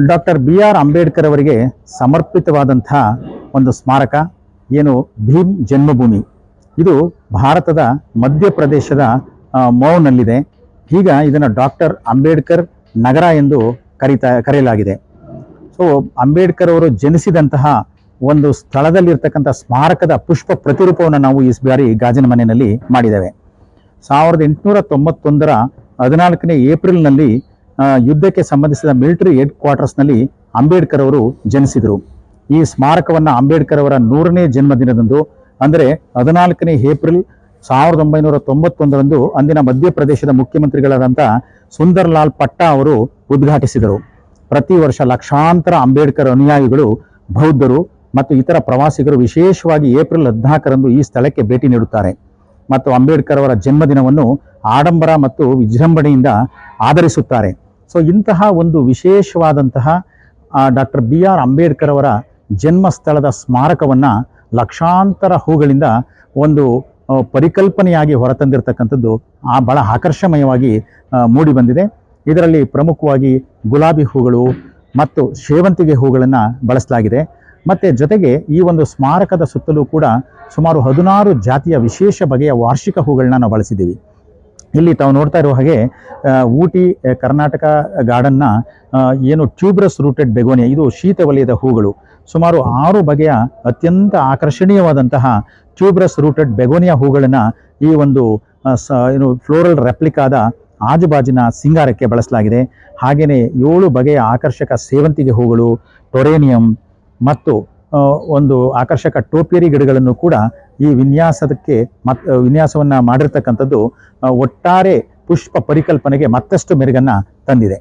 Doctor B R Ambedkar ಅವರಿಗೆ ಸಮರ್ಪಿತವಾದಂಥ ಒಂದು ಸ್ಮಾರಕ, ಏನು ಭೀಮ್ ಜನ್ಮಭೂಮಿ. ಇದು ಭಾರತದ ಮಧ್ಯಪ್ರದೇಶದ ಮೌನಲ್ಲಿದೆ ಈಗ ಇದನ್ನು ಡಾಕ್ಟರ್ ಅಂಬೇಡ್ಕರ್ ನಗರ ಎಂದು ಕರೀತಾ, ಕರೆಯಲಾಗಿದೆ. ಸೊ, ಅಂಬೇಡ್ಕರ್ ಅವರು ಜನಿಸಿದಂತಹ ಒಂದು ಸ್ಥಳದಲ್ಲಿರ್ತಕ್ಕಂಥ ಸ್ಮಾರಕದ ಪುಷ್ಪ ಪ್ರತಿರೂಪವನ್ನು ನಾವು ಈ ಬಾರಿ ಗಾಜಿನ ಮನೆಯಲ್ಲಿ ಮಾಡಿದ್ದೇವೆ. ಸಾವಿರದ ಎಂಟುನೂರ ತೊಂಬತ್ತೊಂದರ ಹದಿನಾಲ್ಕನೇ ಏಪ್ರಿಲ್ನಲ್ಲಿ ಯುದ್ಧಕ್ಕೆ ಸಂಬಂಧಿಸಿದ ಮಿಲಿಟರಿ ಹೆಡ್ ಕ್ವಾರ್ಟರ್ಸ್ನಲ್ಲಿ ಅಂಬೇಡ್ಕರ್ ಅವರು ಜನಿಸಿದರು. ಈ ಸ್ಮಾರಕವನ್ನು ಅಂಬೇಡ್ಕರ್ ಅವರ ನೂರನೇ ಜನ್ಮದಿನದಂದು, ಅಂದರೆ ಹದಿನಾಲ್ಕನೇ ಏಪ್ರಿಲ್ ಸಾವಿರದ ಒಂಬೈನೂರ ತೊಂಬತ್ತೊಂದರಂದು ಅಂದಿನ ಮಧ್ಯಪ್ರದೇಶದ ಮುಖ್ಯಮಂತ್ರಿಗಳಾದಂಥ ಸುಂದರ್ಲಾಲ್ ಪಟ್ಟಾ ಅವರು ಉದ್ಘಾಟಿಸಿದರು. ಪ್ರತಿ ವರ್ಷ ಲಕ್ಷಾಂತರ ಅಂಬೇಡ್ಕರ್ ಅನುಯಾಯಿಗಳು, ಬೌದ್ಧರು ಮತ್ತು ಇತರ ಪ್ರವಾಸಿಗರು ವಿಶೇಷವಾಗಿ ಏಪ್ರಿಲ್ ಹದಿನಾಲ್ಕರಂದು ಈ ಸ್ಥಳಕ್ಕೆ ಭೇಟಿ ನೀಡುತ್ತಾರೆ. ಮತ್ತು ಅಂಬೇಡ್ಕರ್ ಅವರ ಜನ್ಮದಿನವನ್ನು ಆಡಂಬರ ಮತ್ತು ವಿಜೃಂಭಣೆಯಿಂದ ಆಧರಿಸುತ್ತಾರೆ. ಸೊ ಇಂತಹ ಒಂದು ವಿಶೇಷವಾದಂತಹ ಡಾಕ್ಟರ್ ಬಿ ಆರ್ ಅಂಬೇಡ್ಕರ್ ಅವರ ಜನ್ಮಸ್ಥಳದ ಸ್ಮಾರಕವನ್ನು ಲಕ್ಷಾಂತರ ಹೂಗಳಿಂದ ಒಂದು ಪರಿಕಲ್ಪನೆಯಾಗಿ ಹೊರತಂದಿರತಕ್ಕಂಥದ್ದು, ಆ, ಬಹಳ ಆಕರ್ಷಮಯವಾಗಿ ಮೂಡಿಬಂದಿದೆ ಮೂಡಿ ಬಂದಿದೆ. ಇದರಲ್ಲಿ ಪ್ರಮುಖವಾಗಿ ಗುಲಾಬಿ ಹೂಗಳು ಮತ್ತು ಸೇವಂತಿಗೆ ಹೂಗಳನ್ನು ಬಳಸಲಾಗಿದೆ. ಮತ್ತು ಜೊತೆಗೆ ಈ ಒಂದು ಸ್ಮಾರಕದ ಸುತ್ತಲೂ ಕೂಡ ಸುಮಾರು ಹದಿನಾರು ಜಾತಿಯ ವಿಶೇಷ ಬಗೆಯ ವಾರ್ಷಿಕ ಹೂಗಳನ್ನ ನಾವು ಬಳಸಿದ್ದೀವಿ. ಇಲ್ಲಿ ತಾವು ನೋಡ್ತಾ ಇರೋ ಹಾಗೆ ಊಟಿ ಕರ್ನಾಟಕ ಗಾರ್ಡನ್ನ ಏನು ಟ್ಯೂಬ್ರಸ್ ರೂಟೆಡ್ ಬೆಗೋನಿಯಾ ಇದು ಶೀತ ವಲಯದ ಹೂಗಳು. ಸುಮಾರು ಆರು ಬಗೆಯ ಅತ್ಯಂತ ಆಕರ್ಷಣೀಯವಾದಂತಹ ಟ್ಯೂಬ್ರಸ್ ರೂಟೆಡ್ ಬೆಗೋನಿಯಾ ಹೂಗಳನ್ನು ಈ ಒಂದು ಸ, ಏನು ಫ್ಲೋರಲ್ ರೆಪ್ಲಿಕಾದ ಆಜುಬಾಜಿನ ಸಿಂಗಾರಕ್ಕೆ ಬಳಸಲಾಗಿದೆ. ಹಾಗೆಯೇ ಏಳು ಬಗೆಯ ಆಕರ್ಷಕ ಸೇವಂತಿಗೆ ಹೂಗಳು ಟೊರೇನಿಯಂ ಮತ್ತು ಒಂದು ಆಕರ್ಷಕ ಟೋಪಿಯರಿ ಗಿಡಗಳನ್ನು ಕೂಡ ಈ ವಿನ್ಯಾಸದಕ್ಕೆ ಮತ್ ವಿನ್ಯಾಸವನ್ನು ಮಾಡಿರ್ತಕ್ಕಂಥದ್ದು ಒಟ್ಟಾರೆ ಪುಷ್ಪ ಪರಿಕಲ್ಪನೆಗೆ ಮತ್ತಷ್ಟು ಮೆರುಗನ್ನು ತಂದಿದೆ.